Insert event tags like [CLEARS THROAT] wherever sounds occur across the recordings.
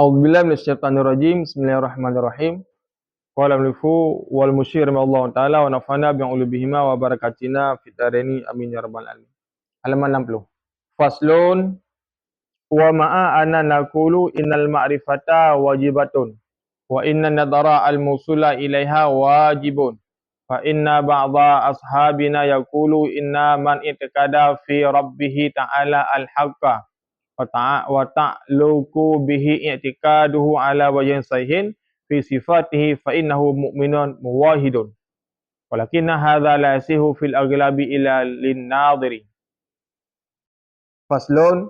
أعوذ بالله من الشيطان الرجيم بسم الله الرحمن الرحيم قال الملفو والمشير من الله تعالى ونفعنا بعلومهما وبركاتنا في الدارين أمين يا رب العالمين halaman 60 faslun wa ma'a anna naqulu innal ma'rifata wajibatun wa inna nadara al musula ilaiha wajibun fa inna ba'dha ashabina yaqulu inna man itikada fi rabbih ta'ala al haqqa wa ta'luku bihi i'tikaduhu ala wajhin sahihin fi sifatihi fa innahu mu'minun muwahidun walakinna hadha la yasihu fil aglabi ila lin nadiri faslun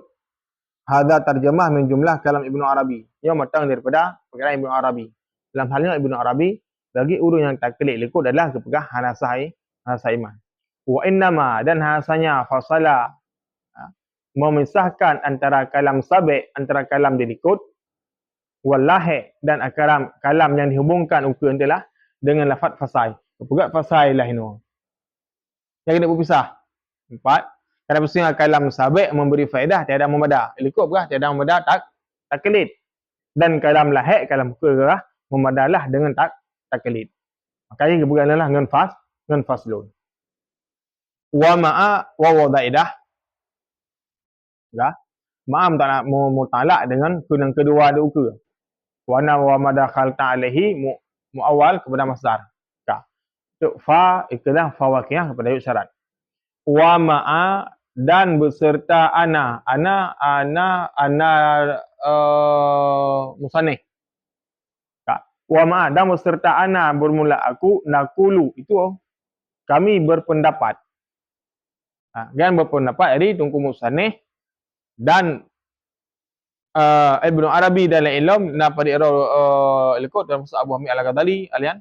hadha tarjamah min jumlah kalam Ibnu Arabi. Yang matang daripada perkataan Ibnu Arabi. Dalam hal ini Ibnu Arabi bagi urun yang tak kelik likut adalah kepegah hanasai hanasai iman. Wa innama dan hasanya fasala memisahkan antara kalam sabik antara kalam dilikut wallahi dan akaram kalam yang dihubungkan ukur adalah dengan lafaz fasai. Pegat fasai lah ini. Yang kena berpisah. Empat. Kerana bersihnya kalam sabik memberi faedah tiada memada. Likut berah tiada memada tak tak kelit. Dan kalam lahir kalam kerah memadalah dengan tak tak kelit. Makanya kebukanlah dengan fas dengan faslun. Wa ma'a wa wadaidah Ya. Ma'am tak nak mutalak dengan kun kedua ada uka. Wana wa madakhal mu, mu'awal kepada masdar. Ya. Tuk fa ikalah fa wakiyah kepada yuk syarat. Wa ma'a dan beserta ana. Ana, ana, ana uh, musanih. Ya. Wa ma'a dan beserta ana bermula aku nakulu. Itu oh. kami berpendapat. Ha, kan berpendapat jadi tunggu musanih dan uh, Ibn Arabi dalam ilm napa dia uh, lekut? Dalam Musa Abu Hamid Al-Ghazali alian?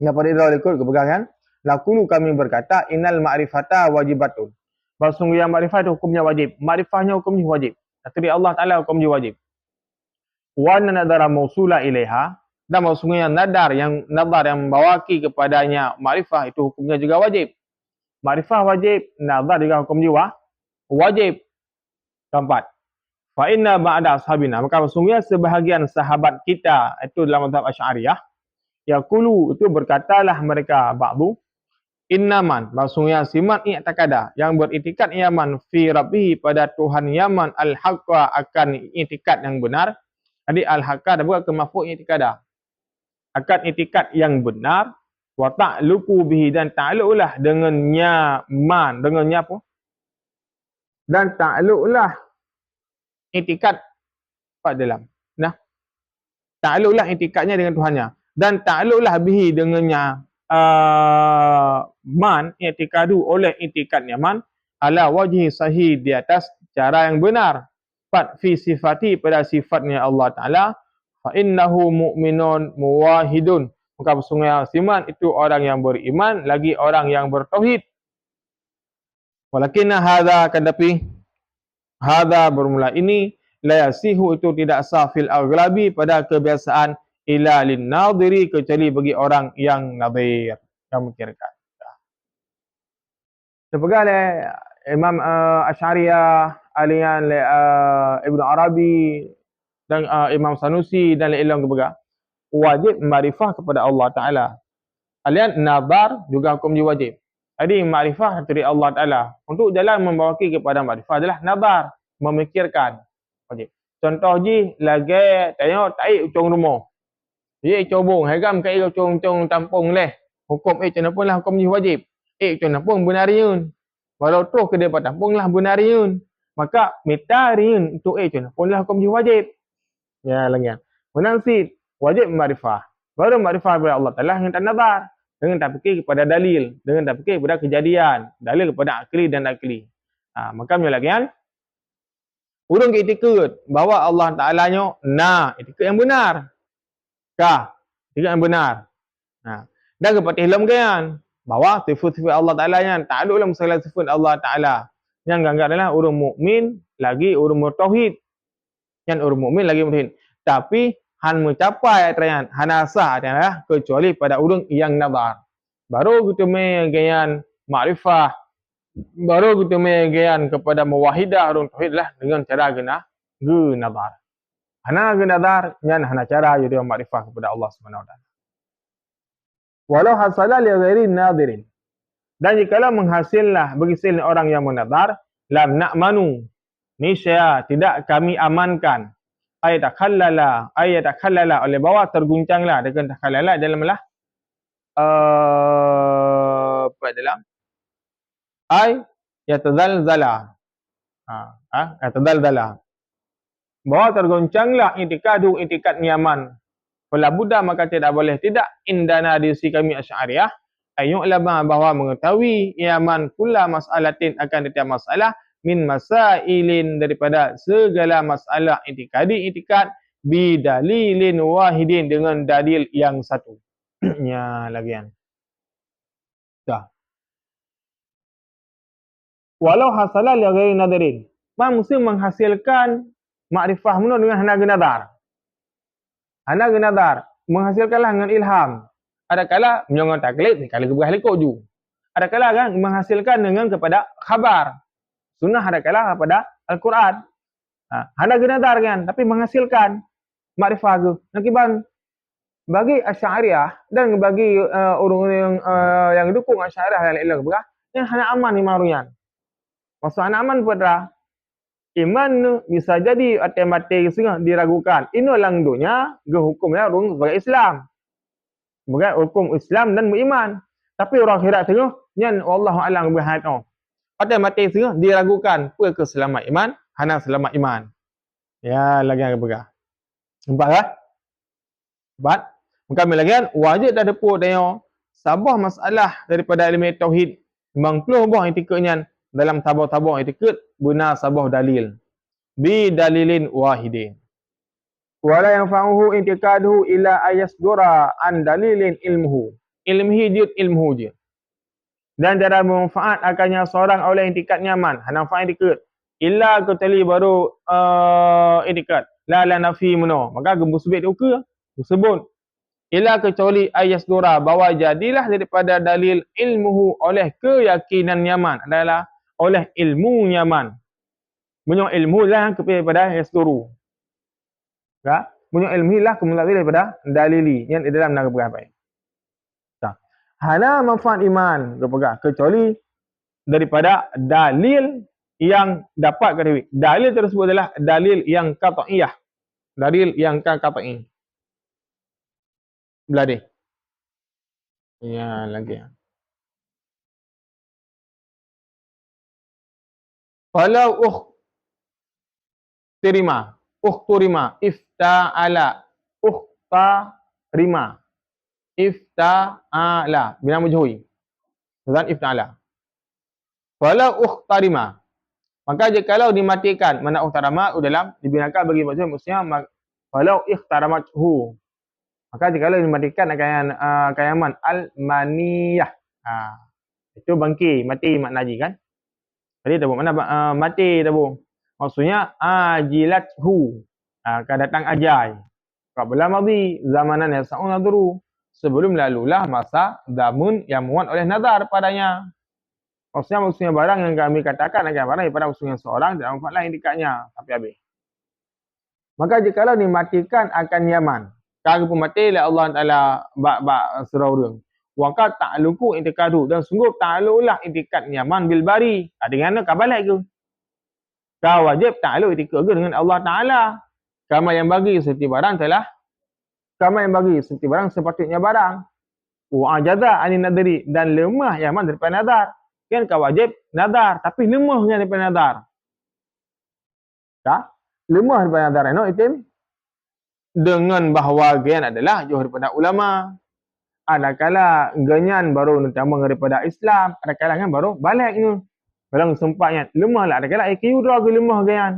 Napa dia lekut? Kepegangan lakulu kami berkata innal ma'rifata wajibatun. Bahawa sungguh yang ma'rifat itu hukumnya wajib. Ma'rifahnya hukumnya wajib. Dari Allah Ta'ala hukumnya wajib. Wa nadara mausula ilaiha. Dan sungguh yang nadar yang nadar yang membawaki kepadanya ma'rifah itu hukumnya juga wajib. Ma'rifah wajib nadar juga hukumnya wajib Keempat. Fa inna ba'da ashabina. Maka sesungguhnya sebahagian sahabat kita itu dalam mazhab Asy'ariyah yaqulu itu berkatalah mereka ba'du innaman maksudnya siman i'takada yang beritikat yaman fi rabbih pada Tuhan yaman al-haqqa akan itikat yang benar. Jadi al-haqqa dan bukan kemafuk i'tikada. Akan itikat yang benar wa ta'luqu bihi dan ta'luqlah dengannya man dengannya apa? Dan takluklah itikat pada dalam. Nah. Takluklah itikadnya dengan Tuhannya dan takluklah bihi dengannya uh, man itikadu oleh itikadnya man ala wajhi sahih di atas cara yang benar. Fat fi sifati pada sifatnya Allah Taala fa innahu mu'minun muwahidun. Maka sesungguhnya siman itu orang yang beriman lagi orang yang bertauhid. Walakinna hadha kadapi hadha bermula ini la yasihu itu tidak sah fil aghlabi pada kebiasaan ila lin nadiri kecuali bagi orang yang nadir yang memikirkan. Sebagai oleh Imam uh, Asy'ariyah alian le uh, Ibnu Arabi dan uh, Imam Sanusi dan ilmu kebaga wajib marifah kepada Allah Taala. Alian nazar juga hukum wajib. Jadi makrifah dari Allah Ta'ala. Untuk jalan membawaki kepada makrifah adalah nabar. Memikirkan. Okay. Contoh ji, lagi tanya taik ucung rumah. Dia cobong, hagam kai ucung-ucung tampung leh. Hukum eh macam pun lah hukum ni wajib. Eh macam pun benar yun. Walau tu ke dia tampung lah benar yun. Maka minta yun untuk eh macam pun lah hukum ni wajib. Ya lagi. Menang wajib makrifah. Baru makrifah kepada Allah Ta'ala yang tak nabar dengan tak fikir kepada dalil, dengan tak fikir kepada kejadian, dalil kepada akli dan akli. Ha, maka macam lagi kan? Urung itikad bahawa Allah Ta'ala nya na itikad yang benar. Kah? Itikad yang benar. Ha. Dan kepada ilmu kan? Bahawa sifat-sifat Allah Ta'ala yang tak ada dalam segala sifat Allah Ta'ala. Yang ganggap adalah urung mukmin lagi urung mutauhid. Yang urung mukmin lagi mutauhid. Tapi han mencapai atrayan hanasa adalah kecuali pada urung yang nazar baru kita mengayan makrifah baru kita mengayan kepada muwahidah urung tauhid lah dengan cara guna ge nazar Hana guna nadar nyan hana cara dia makrifah kepada Allah Subhanahu Wa Taala. Walau hasala li ghairi nadirin. Dan jika menghasillah bagi orang yang menadar, lam na'manu. Nisya tidak kami amankan. Ayat takhallala, ayat takhallala oleh bawah terguncanglah. Dengan takhallala dalamlah uh, apa dalam? Ay yatazalzala. Ha, ha, yatazalzala. Bahawa tergoncanglah intikadu intikad nyaman. Kalau Buddha maka tidak boleh tidak. Indana di sisi kami Asy'ariyah. Ayat ulama bahawa mengetahui nyaman kula mas'alatin akan setiap masalah min masailin daripada segala masalah intikadi intikad bidalilin wahidin dengan dalil yang satu. [CLEARS THROAT] ya lagian. Dah. Walau hasala li ghairi nadirin. Ma muslim menghasilkan makrifah mula dengan hanaga nazar. Hanaga nazar menghasilkanlah dengan ilham. Ada kala menyongon taklid, kala keberah lekuk ju. Ada kala kan menghasilkan dengan kepada khabar. Sunnah ada kala kepada Al-Quran. Ha, hanaga nazar kan, tapi menghasilkan makrifah tu. Nakiban bagi Asy'ariyah dan bagi uh, orang yang uh, yang dukung Asy'ariyah yang lain keberah, yang hanya aman ni maruyan. Maksud anak aman pada iman nu bisa jadi atas mati setengah diragukan. Ini langdunya ke hukumnya orang sebagai Islam. Sebagai hukum Islam dan beriman. Tapi orang akhirat tengah, nyan Allah alam berhad oh. Atas mati setengah diragukan. Apa ke selamat iman? Hana selamat iman. Ya, lagi yang bergah. Nampak tak? Nampak? Kami lagi kan, wajib tak pun tengok. Sabah masalah daripada ilmu tauhid. Memang keluar buah etikanya dalam tabur-tabur etiket benar sabah dalil bi dalilin wahidin wala yanfa'uhu intiqaduhu ila ayasdura an dalilin ilmuhu ilmihi dia ilmuhu je dan cara bermanfaat akannya seorang oleh intikat nyaman hana fa'i intikat illa kutali baru uh, intikat la la nafi mano maka gembus sebut uka sebut ila kecuali ayas dura bahawa jadilah daripada dalil ilmuhu oleh keyakinan nyaman adalah oleh ilmu nyaman. Punya ilmu lah kepada yasduru. Ya? Punya ilmu lah kemudian daripada dalili yang di dalam negara berapa. Hana manfaat iman kepada kecuali daripada dalil yang dapat kata Dalil tersebut adalah dalil yang qat'iyah. Dalil yang qat'i. Belah dia. Ya, lagi. Kalau uh terima, uh terima, ifta'ala, uh terima, ifta'ala, bina mujhui. Dan ifta'ala. Kalau uh terima, maka jika kalau dimatikan, mana uh tarama, dalam dibinakan bagi maksudnya, maksudnya, kalau ikhtaramathu, maka jika kalau dimatikan akan uh, kayaman al-maniyah. Ha. Itu bangki, mati makna kan? Tadi tabu mana uh, mati tabu. Maksudnya ajilat hu. Uh, akan datang ajal. Qabla madhi zamanan yas'un nadru. Sebelum lalulah masa damun yang muat oleh nazar padanya. Maksudnya maksudnya barang yang kami katakan akan barang daripada maksudnya seorang tidak manfaat lain dikatnya. Tapi habis. Maka jikalau dimatikan akan nyaman. Kalau pun mati oleh Allah Ta'ala bak-bak surau Waqat ta'luku intikadu dan sungguh ta'luklah intikad nyaman bil bari. Ha, dengan apa kabar ke? Kau wajib ta'luk intikad dengan Allah Ta'ala. Kama yang bagi seperti barang telah. Kama yang bagi seperti barang sepatutnya barang. Wa'ajaza ani nadri dan lemah yaman daripada nadar. Kan kau wajib nadar tapi lemahnya daripada nadar. Tak? Lemah daripada nadar. No, itim? Dengan bahawa gian adalah jauh daripada ulama ada kala ganyan baru nama daripada Islam, ada kala kan baru balik ni. Kalau sempatnya lemah lah, ada kala IQ dua ke lemah ganyan.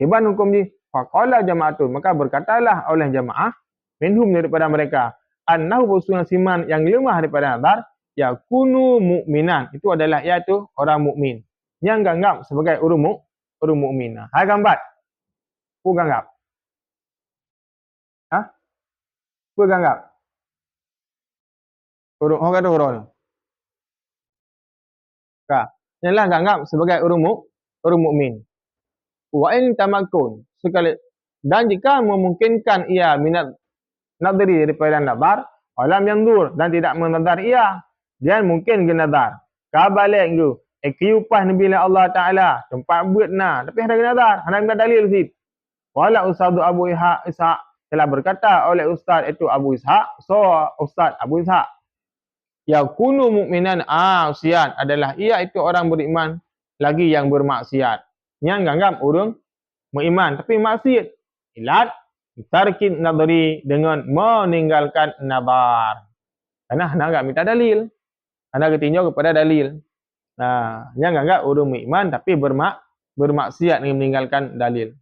Iban hukum ni, faqala jama'atun, maka berkatalah oleh jamaah minhum daripada mereka, annahu busunan siman yang lemah daripada nazar, ya kunu mu'minan. Itu adalah iaitu orang mukmin. Yang ganggap sebagai orang mu, orang mukmin. Hai gambat. Pu ganggap. Ha? Pu ganggap. Huruf orang kata ni. Ka. Inilah anggap sebagai orang mu, orang mukmin. Wa in tamakun sekali dan jika memungkinkan ia minat nadri daripada nazar alam yang dur dan tidak menadar ia. Dia mungkin ke nazar kabalik tu eh kiupas nabi Allah taala tempat buat na. Tapi ada nazar ada dalil sit wala ustaz Abu Ishaq Ishaq telah berkata oleh ustaz itu Abu Ishaq so ustaz Abu Ishaq ya kunu mukminan asian adalah ia itu orang beriman lagi yang bermaksiat. Yang ganggam urung beriman tapi maksiat. Ilat tarkin nadri dengan meninggalkan nabar. Karena anda enggak minta dalil. Anda ketinjau kepada dalil. Nah, yang enggak urung beriman tapi bermak bermaksiat dengan meninggalkan dalil.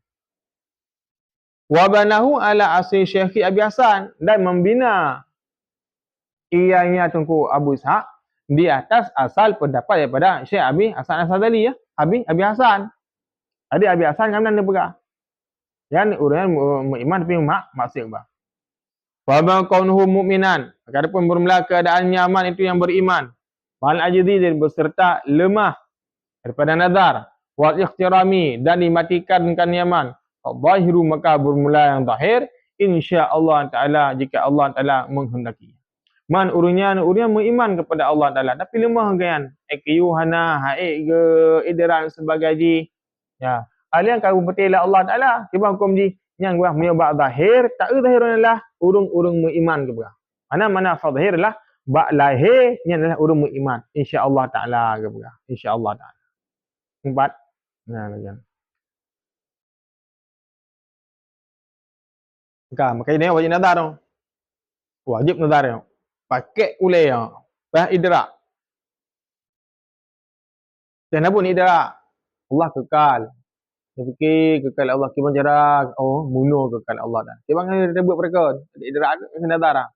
Wabanahu ala asli Syekh Abi Hasan dan membina ianya Tungku Abu Ishaq di atas asal pendapat daripada Syekh Abi Hasan Asadali ya. Abi Abi Hasan. Jadi Abi Hasan kan dia pegang. Yang orang beriman tapi mak maksiat bah. Wa ma kaunuhu mu'minan. Adapun bermula keadaan nyaman itu yang beriman. Wal ajdi dan berserta lemah daripada nazar wal ikhtirami dan dimatikan dengan nyaman. Zahiru maka bermula yang zahir insya-Allah taala jika Allah taala menghendaki. Man urunya urunya beriman kepada Allah taala tapi lemah gayaan. Ekiyuhana haik ke idran sebagai ji. Ya, Alian kau bertela Allah Taala, tiba hukum di yang gua menyebab zahir, tak zahir adalah urung-urung beriman ke berah. Mana mana zahir lah ba lahir ni adalah urung beriman. Insya-Allah Taala ke berah. Insya-Allah Taala. Empat. Nah, lagi. Ka, makanya ni wajib nazar. Wajib nazar. Pakai ulai tu. Bah idrak. Dan apa ni idrak? Allah kekal. Dia fikir kekal Allah kiban jarak. Oh, muno kekal Allah dah. Dia bangun dia buat mereka. Dia ada kena darah.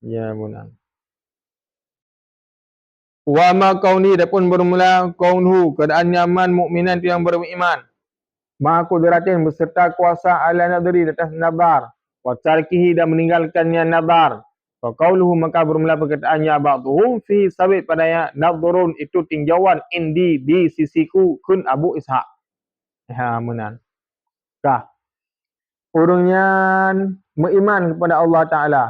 Ya, munan. Wa ma kauni dapun bermula kaunhu keadaan nyaman mukminan tu yang beriman. Maha kudratin beserta kuasa ala nadri atas nabar. Wa tarkihi dan meninggalkannya nabar. Wa qauluhu maka bermula perkataannya ba'duhum fi sabit padanya nadrun itu tinjauan indi di sisiku kun Abu Ishaq. Ha menan. Kah. Urungnya beriman kepada Allah Taala.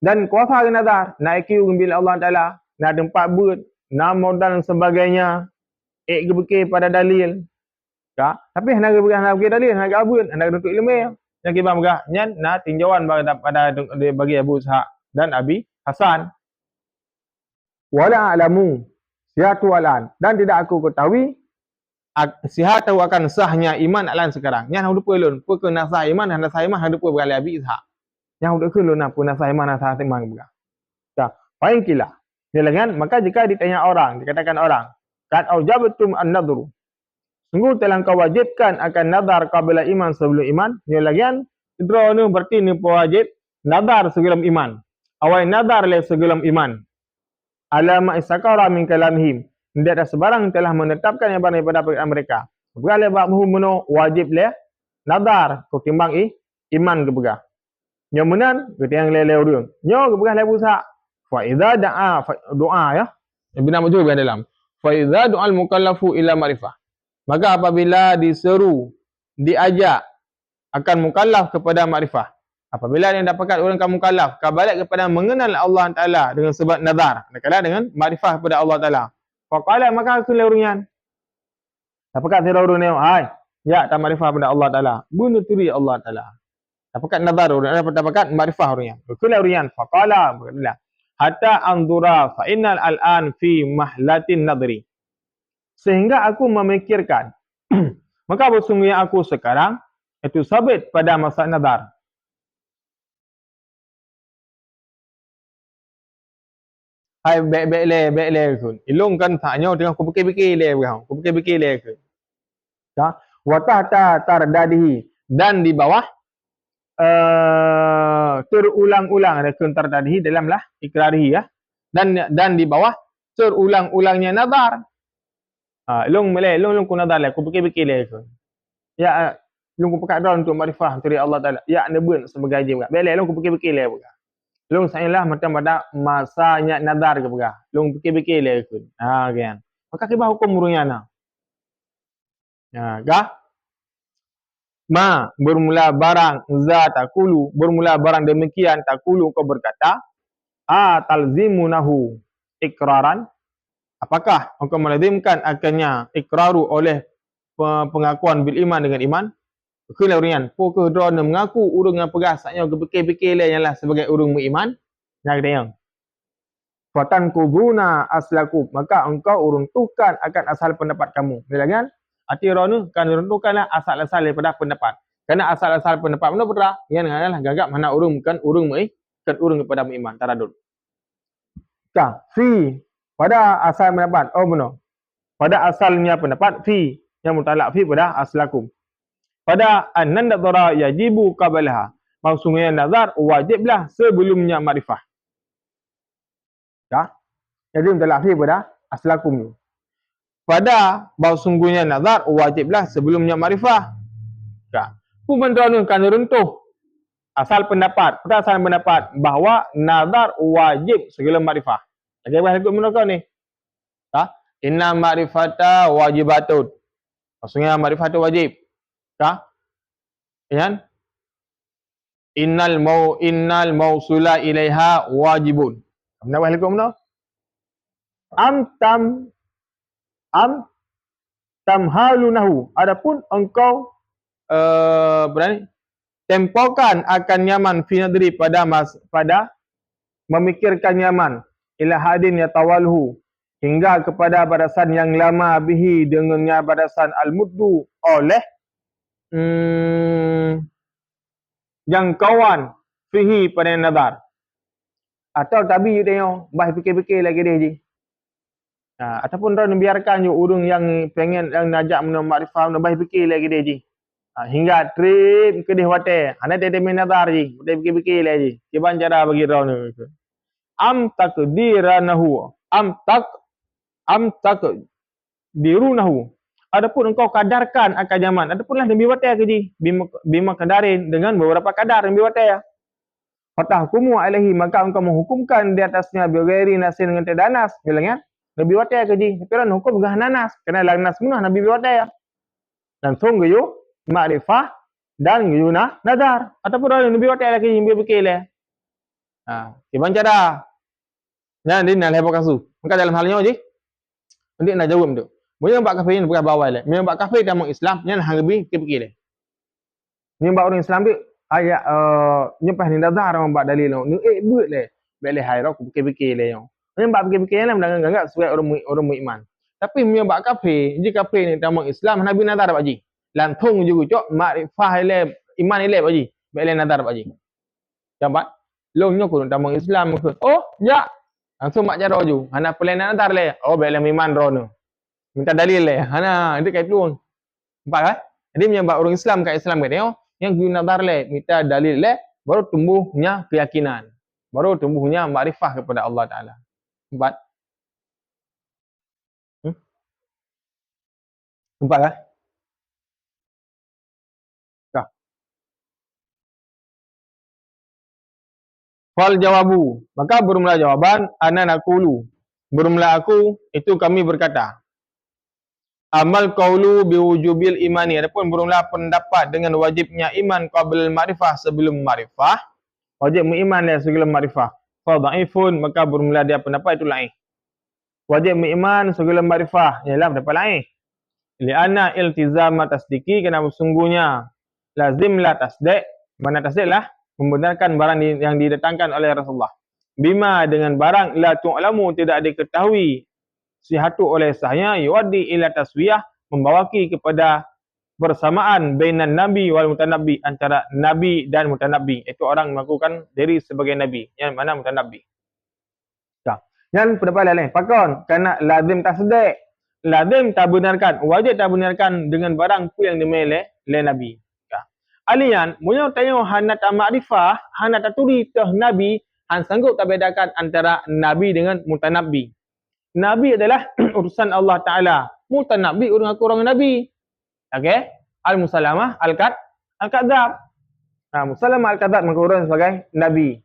Dan kuasa ke nazar, nak ikiu bila Allah Taala, nak tempat buat, nak modal dan sebagainya. Ik gebeki pada dalil. Kah. Tapi nak gebeki nak gebeki dalil, nak gabut, nak untuk ilmu. Yang kita megah, nyan nak tinjauan pada pada bagi Abu Ishaq dan Abi Hasan. Wala alamu siatu alan dan tidak aku ketahui sihat tahu akan sahnya iman alan sekarang. Yang hendak lupa lun, pun kena sah iman, hendak sah iman, hendak lupa berkali abi ishak. Yang hendak kena lun, pun sah iman, hendak sah iman juga. Tak, paling kila. Dia lengan, maka jika ditanya orang, dikatakan orang, kan aujabatum an-nadru. Sungguh telah kau wajibkan akan nadar kabila iman sebelum iman. Dia lagian, idra ni berarti ni wajib nadar sebelum iman. Awai nadar le sebelum iman. Alama isakara min kalamihim tidak ada sebarang telah menetapkan yang daripada perkataan mereka. Berkali ba'dhu menu wajib le nadar ketimbang i iman ke. Yang menan ketiang le le urung. Nyo ke begah le busa. Fa idza da'a doa ya. Ibn Abu Jubir dalam. Fa idza du'al mukallafu ila ma'rifah. Maka apabila diseru diajak akan mukallaf kepada makrifah. Apabila yang dapatkan orang kamu mukallaf, kabalik kepada mengenal Allah Taala dengan sebab nazar, kadang dengan makrifah kepada Allah Taala. Faqala maka aku leuringan. Apakah saya urun ni? Hai. Ya, tak marifah pada Allah Taala. Bunuh turi Allah Taala. Apakah nazar urun? Apa dapatkan marifah urunnya? Aku leuringan. Faqala berkata hatta andura fa innal al'an fi mahlatin nadri. Sehingga aku memikirkan [CLEARS THROAT] maka bersungguhnya aku sekarang itu sabit pada masa nazar. Hai baik baik le baik le kun ilung kan tanya tengah aku fikir-fikir le kau aku fikir-fikir le ke ta wa tahta tardadihi dan di bawah uh, terulang-ulang ada kun tardadihi dalam lah ikrarihi ya dan dan di bawah terulang-ulangnya nazar ha ilung mele ilung ilung kun nazar le aku fikir-fikir le kun ya ilung aku pakai untuk makrifah dari Allah taala ya nebun sebagai je baik le ilung aku fikir-fikir le bukan Long saya lah macam pada masanya nadar ke begah. Long fikir-fikir le ikut. Ha kan. Maka kibah hukum murunya. Ya, gah. ma bermula barang za takulu bermula barang demikian takulu kau berkata a talzimunahu ikraran apakah engkau melazimkan akannya ikraru oleh pengakuan bil iman dengan iman kena urian pokok drone mengaku urung yang pegas saknya fikir-fikir lah yang lah sebagai urung beriman nak dia fatan kubuna aslaku maka engkau uruntukan akan asal pendapat kamu bila kan orang tu kan rentukanlah asal-asal daripada pendapat. Kerana asal-asal pendapat mana pula? Yang adalah gagap mana urung bukan urung mai, kan urung kepada iman taradud. Ka, fi pada asal pendapat. Oh benar. Pada asalnya pendapat fi yang mutalak fi pada aslakum. Pada an dara yajibu qablaha. Maksudnya nazar wajiblah sebelumnya makrifah. Ya. Jadi mutalak fi pada aslakum ni pada bahawa sungguhnya nazar wajiblah sebelumnya marifah. Ya. Pembentuan kan runtuh asal pendapat, asal pendapat bahawa nazar wajib segala marifah. Jadi apa ikut menurut ni? Ha? Inna marifata wajibatun. Maksudnya marifah itu wajib. Ha? Kan? Innal mau innal mausula ilaiha wajibun. Kenapa ikut menurut? Am tam am tamhalunahu adapun engkau uh, berani tempokan akan nyaman fi nadri pada mas pada memikirkan nyaman ila hadin ya tawalhu hingga kepada barasan yang lama bihi dengannya barasan al-muddu oleh hmm, jangkauan fihi pada nazar atau tabi you tengok bah fikir-fikir lagi dia je Ha, ataupun orang membiarkan je urung yang pengen yang najak menurut makrifah menurut baik fikir lagi dia je. Ha, hingga trip ke dia wate. Hanya dia temen nazar je. Dia fikir-fikir lagi. Kiban cara bagi orang ni. Am takdiranahu. Am tak am tak dirunahu. Adapun engkau kadarkan akan zaman. Adapun lah demi wate ke je. Bima, bima kadarin dengan beberapa kadar demi wate ya. Fatah hukumu alaihi maka engkau menghukumkan di atasnya biogeri nasi dengan tedanas. Bilang ya. Nabi watai ke ji. Tapi orang hukum gah nanas. Kena lang nas munah Nabi watai ya. Dan makrifah dan yuna nazar. Ataupun orang Nabi watai lagi yang berfikir le. Ha, gimana cara? Ya, ni nak lepas kasu. Maka dalam halnya ji. Nanti nak jawab tu. Mungkin bak kafir ni bukan bawah le. Memang bak kafir dalam Islam, ni hang lebih fikir le. Ni orang Islam tu ayat uh, nyepah ni nazar orang bak dalil ni. Eh, buat le. Boleh hai rok fikir-fikir le yang. Memang bab fikir-fikir lah mendengar ganggak sebagai orang orang beriman. Tapi memang bab kafir, jika kafir ni dalam Islam Nabi nazar dapat ji. Lantung juga cok makrifah ile iman ile dapat ji. Bele nazar dapat ji. Jambat. Longnya ku dalam Islam ke. Oh, ya. Langsung mak cara ju. Hana plan nazar le. Oh, bele iman ro nu. Minta dalil le. Hana itu kait luang. Nampak kan? Jadi menyebab orang Islam kat Islam kata, oh, yang guna nazar le, minta dalil le, baru tumbuhnya keyakinan. Baru tumbuhnya makrifah kepada Allah Ta'ala. Empat. Hmm? Empat lah. Kah. Fal jawabu. Maka bermula jawaban. Ana nakulu. Bermula aku. Itu kami berkata. Amal qawlu biwujubil imani. Adapun bermula pendapat dengan wajibnya iman qabl ma'rifah sebelum ma'rifah. Wajib mengiman dia sebelum ma'rifah fadhaifun maka bermula dia pendapat itu lain. Wajib beriman segala makrifah ialah pendapat lain. Lianna iltizam tasdiki kerana sungguhnya lazimlah tasdik mana tasdiklah membenarkan barang yang didatangkan oleh Rasulullah. Bima dengan barang la tu'lamu tidak diketahui sihatu oleh saya yuaddi ila taswiyah membawaki kepada bersamaan bainan nabi wal mutanabbi antara nabi dan mutanabbi. Itu orang mengakukan diri sebagai nabi yang mana mutanabbi. Ya yang pendapat lain pakon kerana lazim tasdik lazim tak benarkan wajib tak benarkan dengan barang ku yang dimele le nabi. Ya alian munyo tanya hana ta makrifah hana ta turi nabi han sanggup tak bedakan antara nabi dengan mutanabbi nabi adalah [CLEARS THROAT] urusan Allah taala mutanabbi orang aku orang nabi Okey. Al-Musalamah Al-Kad Al-Kadzab. Nah, Musalamah Al-Kadzab mengurus sebagai nabi.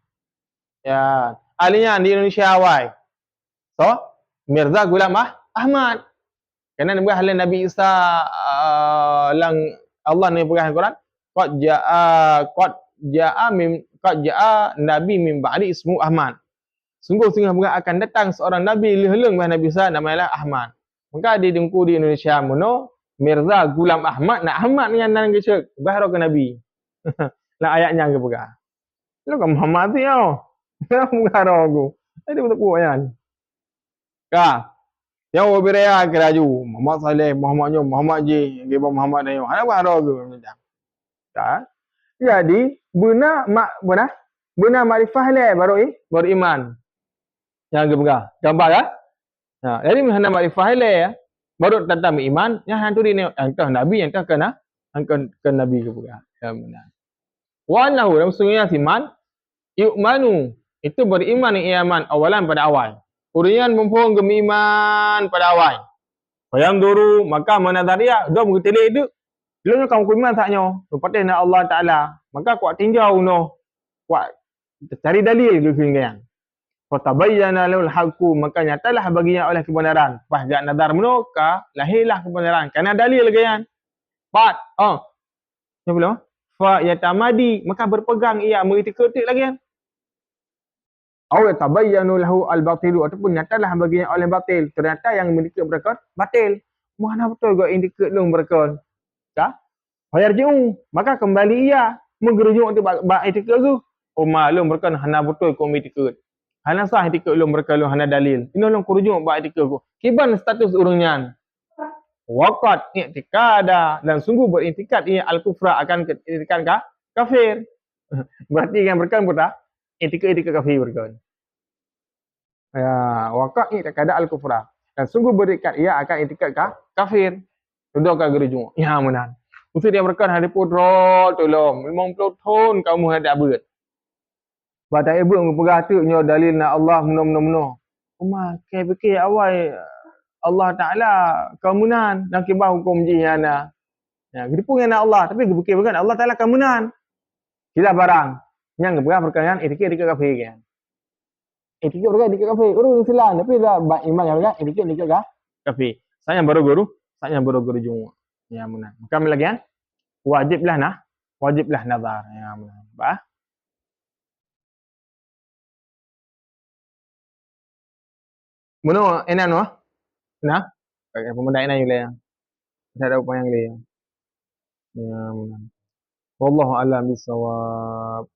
Ya, ahlinya di Indonesia awal. So, Mirza Gulam ah, Ahmad. Kerana dia ahli Nabi Isa uh, lang Allah ni pegang Al-Quran. qad jaa qad jaa mim qad jaa nabi min ba'di ismu Ahmad. Sungguh-sungguh akan datang seorang nabi lehulung bahawa Nabi Isa namanya Ahmad. Maka di dengku di Indonesia mono Mirza Gulam Ahmad nak Ahmad ni yang nang gesek baharo ke nabi. [LAUGHS] lah ayatnya ke pegah. Lu kan Muhammad tu yo. [LAUGHS] Baharo aku. Ada betul kuat kan. Ka. Yang berbeza keraju Muhammad Saleh, Muhammad Nyo, Muhammad Ji, Giba Muhammad Dayo. Ada baharo aku macam. Ka. Jadi benar mak benar benar makrifah le baru i baru iman. Yang gebga. Gambar ya? Ha, jadi mana makrifah le ya? Baru tentang iman, yang hantu ni entah nabi entah kena angkan ke nabi ke bukan. Ya benar. Wa annahu dalam sungguhnya iman yu'manu itu beriman yang iman awalan pada awal. Urian mumpung gemiman pada awal. Fayam duru maka manadaria do mengetelik itu. Kamu kuiman taknya. Lepas nak Allah Ta'ala. Maka kuat tinjau no. Kuat cari dalil ke keinginan fatabayyana lahul haqqu. Maka nyatalah baginya oleh kebenaran. Pas gak nadar menuka lahirlah kebenaran. Kerana dalil kan? Pat oh. Ya belum fa yatamadi. Maka berpegang ia mengerti ketik lagi kan? Aw yatabayyanu lahu al batilu ataupun nyatalah baginya oleh batil. Ternyata yang mendikat mereka batil. Mana betul gak indikat lu mereka? Ka fayarji'u maka kembali ia menggerujuk untuk bak etika tu oh maklum mereka hana betul komitikat Hana sah etika ulum mereka ulum hana dalil. Ini ulum kurujuk buat etika ku. Kiban status urunyan. Wakat i'tikada dan sungguh berintikat ia al-kufra akan itikat ka? kafir. [LAUGHS] Berarti yang mereka pun etika-etika kafir mereka. Ya, wakat i'tikada al-kufra dan sungguh berikat ia akan itikat ka? kafir. Sudah kau gerujuk. Ya, menang. Usia dia mereka ada putrol tolong. 50 tahun kamu ada abad. Pada ibu pegah tu nyo dalil nak Allah meno-meno. Uma ke fikir awal Allah Taala kemunan nak kibah hukum jihana. Ya, gitu pun nak Allah tapi fikir bukan Allah Taala kemunan. Kita barang yang pegah perkara etikit etikit kafir kan. Etikit perkara etikit kafir. Urus Islam tapi dah iman yang kan etikit etikit kafir. Saya baru guru, saya baru guru jumu. Ya munah. Maka lagi kan wajiblah nah, wajiblah nazar. Ya munah. Bah. Mana enan wah? Nah, pakai pemandai enan juga ya. Tidak ada upaya yang lain. Ya, wallahu a'lam bisawab.